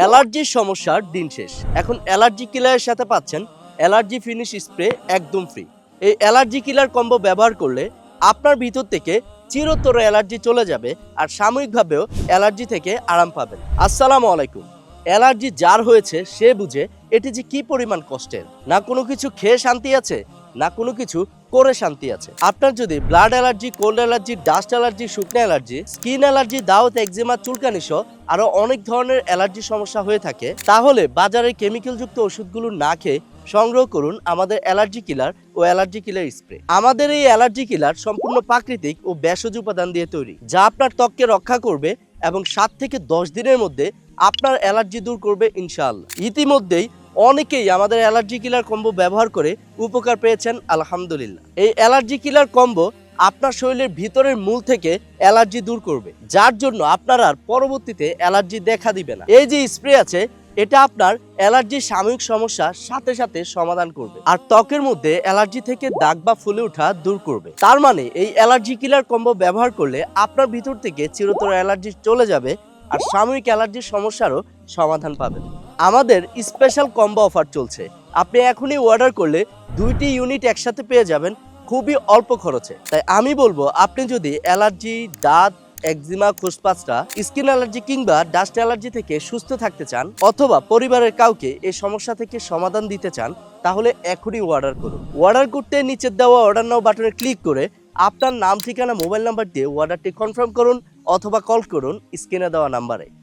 অ্যালার্জির সমস্যার দিন শেষ। এখন অ্যালার্জি কিলারের সাথে পাচ্ছেন অ্যালার্জি ফিনিশ স্প্রে একদম ফ্রি। এই অ্যালার্জি কিলার কম্বো ব্যবহার করলে আপনার ভিতর থেকে চিরতর অ্যালার্জি চলে যাবে আর সাময়িকভাবেও অ্যালার্জি থেকে আরাম পাবেন। আসসালামু আলাইকুম। অ্যালার্জি যার হয়েছে সে বুঝে এটি যে কি পরিমাণ কষ্টের। না কোনো কিছু খেয়ে শান্তি আছে, না কোনো কিছু করে শান্তি আছে। আপনার যদি blood allergy cold allergy dust allergy শুকনো অ্যালার্জি স্কিন অ্যালার্জি দাওত একজিমা চুলকানি সহ আরও অনেক ধরনের অ্যালার্জি সমস্যা হয়ে থাকে, তাহলে বাজারে কেমিক্যালযুক্ত ওষুধগুলো না খেয়ে সংগ্রহ করুন আমাদের অ্যালার্জি কিলার ও অ্যালার্জি কিলার স্প্রে আমাদের এই অ্যালার্জি কিলার সম্পূর্ণ প্রাকৃতিক ও ভেষজ উপাদান দিয়ে তৈরি, যা আপনার ত্বককে রক্ষা করবে এবং সাত থেকে দশ দিনের মধ্যে আপনার অ্যালার্জি দূর করবে ইনশাআল্লাহ। ইতিমধ্যেই অনেকেই আমাদের অ্যালার্জি কিলার কম্বো ব্যবহার করে উপকার পেয়েছেন, আলহামদুলিল্লাহ। এই অ্যালার্জি কিলার কম্বো আপনার শরীরের ভিতরের মূল থেকে অ্যালার্জি দূর করবে, যার জন্য আপনার আর পরবর্তীতে অ্যালার্জি দেখা দিবে না। এই যে স্প্রে আছে, এটা আপনার অ্যালার্জির সাময়িক সমস্যা সাথে সাথে সমাধান করবে, আর ত্বকের মধ্যে অ্যালার্জি থেকে দাগ বা ফুলে ওঠা দূর করবে। তার মানে এই অ্যালার্জি কিলার কম্বো ব্যবহার করলে আপনার ভিতর থেকে চিরতর অ্যালার্জি চলে যাবে, আর সাময়িক অ্যালার্জির সমস্যারও সমাধান পাবেন। আমাদের স্পেশাল কম্বো অফার চলছে। আপনি এখনই অর্ডার করলে দুইটি ইউনিট একসাথে পেয়ে যাবেন খুবই অল্প খরচে। তাই আমি বলব, আপনি যদি অ্যালার্জি দাঁত একজিমা খুসপাচটা স্কিন অ্যালার্জি কিংবা ডাস্ট অ্যালার্জি থেকে সুস্থ থাকতে চান অথবা পরিবারের কাউকে এই সমস্যা থেকে সমাধান দিতে চান, তাহলে এখনই অর্ডার করুন। অর্ডার করতে নিচের দেওয়া অর্ডার নাও বাটনে ক্লিক করে আপনার নাম, ঠিকানা মোবাইল নাম্বার দিয়ে অর্ডারটি কনফার্ম করুন অথবা কল করুন স্ক্রিনে দেওয়া নাম্বারে